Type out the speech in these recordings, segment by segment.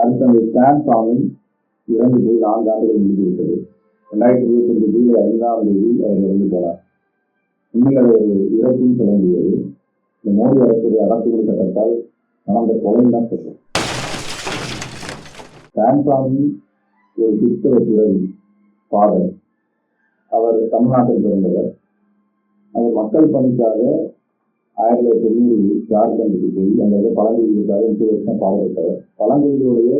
அடுத்த ஸ்டான் சாமி இறந்து போய் நான்கு ஆண்டுகள் முடிந்துவிட்டது. ரெண்டாயிரத்தி இருபத்தி ரெண்டு ஜூலை ஐந்தாம் தேதி அவர் இறந்து போனார். உண்மையில் அது ஒரு இறப்புன்னு சொல்ல முடியாது. இந்த மோடி அரசுடைய அடக்குமுறை சட்டத்தால் நடந்த கொலைன்னு தான் சொல்றோம் சாம்சாமி ஒரு கிறிஸ்தவ துறவி பாடல் அவர் தமிழ்நாட்டில் பிறந்தவர். அவர் மக்கள் பணிக்காக ஆயிரத்தி தொள்ளாயிரத்தி தொண்ணூறு ஜார்க்கண்டுக்கு போய் அங்கே பழங்குடிகளுக்காக முப்பது வருஷம் பாடுபட்டவர் பழங்குடிகளுடைய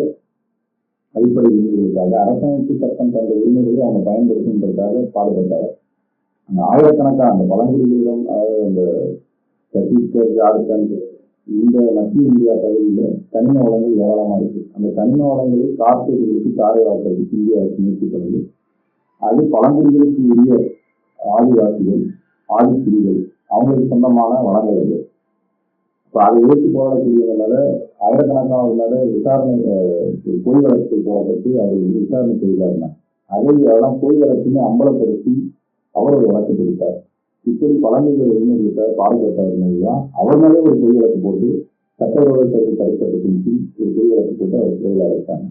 அடிப்படை உரிமைகளுக்காக அரசமைப்பு சட்டம் தந்த உரிமைகளை அவங்க பயன்படுத்துவதற்காக பாடுபட்டவர். அந்த ஆயிரக்கணக்கான அந்த பழங்குடிகளிடம் அதாவது அந்த சத்தீஸ்கர் ஜார்க்கண்ட் இந்த மத்திய இந்தியா பகுதியில் கனிம வளங்கள் ஏராளமாக இருக்குது அந்த கனிம வளங்களை காப்பீடுகளுக்கு தாரை வாக்கிறதுக்கு இந்திய அரசு முயற்சி அது பழங்குடிகளுக்கு உரிய ஆதிவாசிகள் ஆதிக்குடிகள் அவங்களுக்கு சொந்தமான வளங்கள் இது இப்போ அதை எடுத்து போராடக்கூடியவங்க மேல மேல விசாரணை பொய் வழக்கு போடப்பட்டு அவர்கள் விசாரணை செய்தாருன்னா அதை அதெல்லாம் பொய் வழக்குன்னு அம்பலப்படுத்தி அவர் ஒரு வழக்கு கொடுத்தார் இப்படி பழங்குடிகள் உரிமைகளுக்காக பாடுபட்டவர் தான் அவர் மேலே ஒரு பொய் வழக்கு போட்டு சட்டவிரோத செயல் தடுப்பதற்கின் கீழ் ஒரு பொய் வழக்கு போட்டு அவர் சிறையில் அடைத்தாங்க.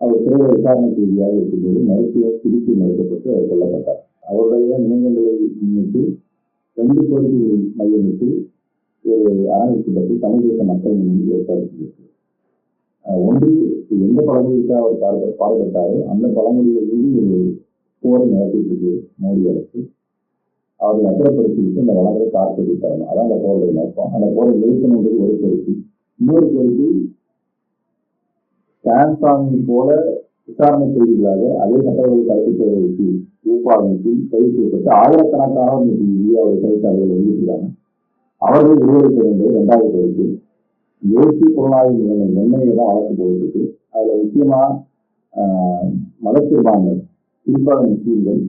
அவர் சிறையில் விசாரணை செய்தியாக இருக்கும்போது மருத்துவ சிகிச்சை மறுக்கப்பட்டு அவர் கொல்லப்பட்டார். அவருடைய நினைவுகளை முன்னிட்டு ரெண்டு கோரிக்கைகளை மையமிட்டு ஒரு அரங்கத்தை பற்றி தமிழ் தேச மக்கள் முன்னணி ஏற்பாடு ஒன்று எந்த பழமொழிக்காக அவர் பாடுப பாடுபட்டாரோ அந்த பழமொழிகள் மீது ஒரு போரை நடத்திட்டு இருக்கு மோடி அரசு. அவரை அப்புறப்படுத்திவிட்டு அந்த வளங்களை காப்பீடு தரணும். அதான் அந்த போருடைய நோக்கம். அந்த போரை நிறுத்தணுன்றது ஒரு கோரிக்கை. இன்னொரு கோரிக்கை சாம்சாங்கை போல விசாரணை செய்திகளாக அதே சட்டவர்கள் தடுப்பு செயல்கள் கீழ் ஊப்பாவின் கைது செய்யப்பட்டு ஆயிரக்கணக்கான இன்னைக்கு இந்தியாவுடைய சிறைச்சாலைகள் எழுதியிருக்காங்க அவர்கள் விடுவிக்க வேண்டிய இரண்டாவது கோரிக்கை தேசிய புலனாய்வு நிலைமை எண்ணெயை தான் வழக்கு போயிட்டு அதில் முக்கியமாக முக்கியமா குறிப்பாக முஸ்லீம்கள்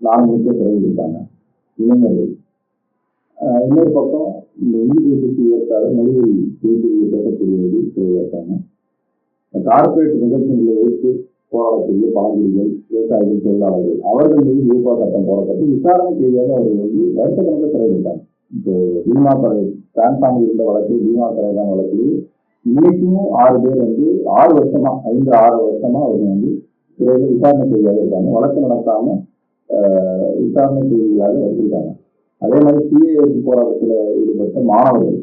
நாலு முழுக்க சிறையில் இருக்காங்க. இளைஞர்கள். இன்னொரு பக்கம் இந்த இந்தி தேசத்தை ஏற்காத மொழியை பேசி பேசக்கூடியவர்கள் சிறையில் இருக்காங்க. இந்த கார்ப்பரேட் நிகழ்ச்சிகளை வைத்து போராடக்கூடிய பழங்குடிகள் விவசாயிகள் தொழிலாளர்கள் அவர்கள் மீது ரூபா சட்டம் போடப்பட்டு விசாரணை கைதியாக அவர்கள் வந்து வருஷக்கணக்கில் சிறையில் இப்போ பீமா கரை சாம்சாங் இருந்த வழக்கு பீமா கரைதான் வழக்கு இன்னைக்கும் ஆறு பேர் வந்து ஆறு வருஷமா ஐந்து ஆறு வருஷமா அவங்க வந்து சிறையில் விசாரணை கைதியாக இருக்காங்க. வழக்கு நடத்தாம விசாரணை கைதிகளாக வச்சிருக்காங்க. அதே மாதிரி சிஏஏ போராட்டத்தில் ஈடுபட்ட மாணவர்கள்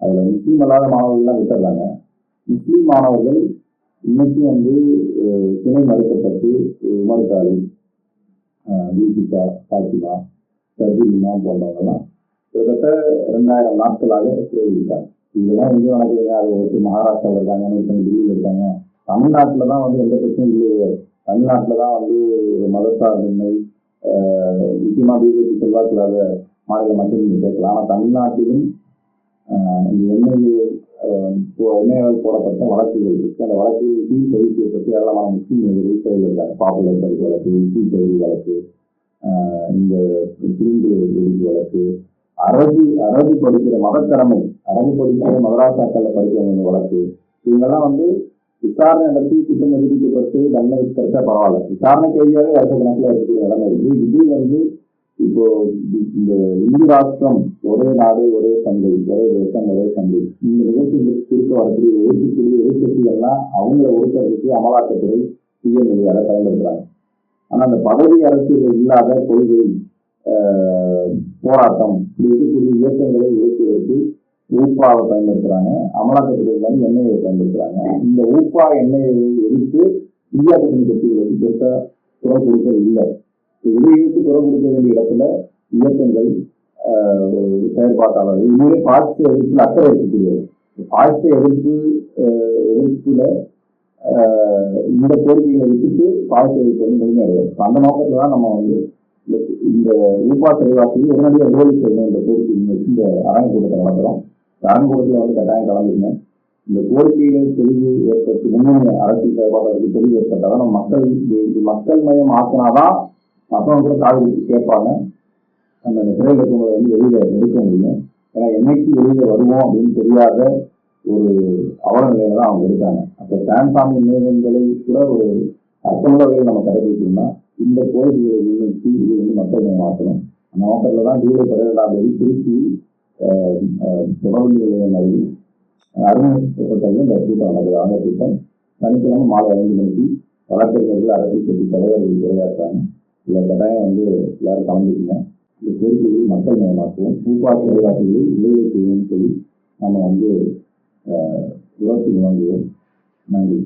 அதில் முஸ்லீம் அல்லாத மாணவர்கள்லாம் விட்டுறாங்க. முஸ்லீம் மாணவர்கள் இன்னைக்கு வந்து துணை மறுக்கப்பட்டு உமர் காலி தீபிகா பாத்திமா சர்ஜிமா இமாம் போன்றவங்கலாம் கிட்டத்தட்ட ரெண்டாயிரம் நாட்களாக சிறையில் இருக்காங்க. இதெல்லாம் எங்கேயும் நடக்குதுங்க? அது ஒருத்தர் மகாராஷ்டிராவில் இருக்காங்க ஒருத்தர் டெல்லியில் இருக்காங்க. தமிழ்நாட்டில் தான் வந்து எந்த பிரச்சனையும் இல்லையே. தமிழ்நாட்டில் தான் வந்து ஒரு மதசார்பின்மை முக்கியமாக பிஜேபி செல்வாக்கு மாநில மக்கள் நீங்கள் கேட்கலாம். ஆனால் தமிழ்நாட்டிலும் இந்த எம்எல்ஏ எண்ணெயால் போடப்பட்ட வழக்குகள் இருக்கு. அந்த வழக்குகள் கீழ் கைது பற்றி ஏராளமான முஸ்லீம் இளைஞர்கள் சிறையில் இருக்காங்க. பாப்புலர் தடுப்பு வழக்கு இசை தகுதி வழக்கு இந்த சிலிண்டு வெடிப்பு வழக்கு அரபு அரபு படிக்கிற மதக்கடமை அரபு படிக்கிற மதராசாக்களில் படிக்கிறவங்க வழக்கு. இவங்கெல்லாம் வந்து விசாரணை நடத்தி குற்றம் நிரூபிக்கப்பட்டு தண்டனை கிடைச்சா பரவாயில்ல. விசாரணை கைதியாக வருஷ கணக்கில் இருக்கக்கூடிய நிலைமை இருக்கு இது வந்து இப்போ இந்த இந்து ராஷ்டிரம் ஒரே நாடு ஒரே சந்தை ஒரே தேசம் ஒரே சந்தை. இந்த நிகழ்ச்சிகளுக்கு குறுக்க வரக்கூடிய எதிர்க்கக்கூடிய எதிர்க்கட்சிகள்லாம் அவங்கள ஒடுக்கிறதுக்கு அமலாக்கத்துறை சிஎம்எல்ஏ பயன்படுத்துறாங்க. ஆனா அந்த பதவி அரசியல் இல்லாத கொள்கை ஆஹ், போராட்டம் இப்படி இருக்கக்கூடிய இயக்கங்களை ஒடுக்குவதற்கு ஊப்பாவை பயன்படுத்துறாங்க. அமலாக்கத்துறை வந்து எண்ணெயை பயன்படுத்துறாங்க. இந்த ஊப்பா எண்ணெயை எதிர்த்து இந்தியா கூட்டணி கட்சிகள் வந்து பெருசாக குரல் கொடுக்கறது இல்லை. இப்போ இதை எதிர்த்து குரல் கொடுக்க வேண்டிய இடத்துல இயக்கங்கள் செயற்பாட்டாளர்கள். இதுவே பாசிச எதிர்ப்பில் அக்கறை இருக்கக்கூடியவர் பாசிச எதிர்ப்பு எதிர்ப்புல இந்த கோரிக்கைகளை விட்டுட்டு பாசிச எதிர்ப்பு வந்து முழுமையடையாது அந்த நோக்கத்தில் தான் நம்ம வந்து இந்த- இந்த ஊப்பா தெளிவாக்கி உடனடியாக ரோலி செய்யணும். இந்த கோரிக்கை வச்சு இந்த அரங்கக்கூடத்தை கூட்டத்தை நடத்துறோம். இந்த அரங்கு வந்து கட்டாயம் கலந்துங்க இந்த கோரிக்கைகள் தெளிவு ஏற்பட்டு முன்னணி அரசியல் செயல்பாடுகளுக்கு தெளிவு ஏற்பட்டால் நம்ம மக்கள் மக்கள் மயம் ஆக்கினாதான் மற்றவங்க கூட காது கேட்பாங்க. நம்ம அந்த சிறையில் இருக்கவங்களை வந்து வெளியில எடுக்க முடியும் ஏன்னா என்னைக்கு வெளியில வருவோம் அப்படின்னு தெரியாத ஒரு அவல நிலையில தான் அவங்க இருக்காங்க. அப்ப சாம்சாங் நினைவுகளை கூட ஒரு அர்த்தமுள்ள வகையில் நம்ம கடைபிடிக்கணும்னா இந்த கோரிக்கைகளை முன்னிட்டு இது வந்து மக்கள் மாற்றணும். அந்த நோக்கத்தில் தான் ஜூலை பதினேழாம் தேதி திருச்சி அஹ், தொடர்பு நிலையம் அருகில் அருமைப்பட்டது இந்த கூட்டம் நடக்குது. அந்த கூட்டம் சனிக்கிழமை மாலை ஐந்து மணிக்கு வழக்கறிஞர்கள் அரசியல் கட்சி தலைவர்கள் உரையாற்றுறாங்க. இதில் கட்டாயம் வந்து எல்லாரும் கலந்துக்குங்க. இந்த கோரிக்கையை மக்கள் மயமாக்குவோம் பூப்பா செயலாற்றுகளை இளைய செய்வோம்னு சொல்லி நம்ம வந்து யோசித்து வாங்குவோம் நன்றி.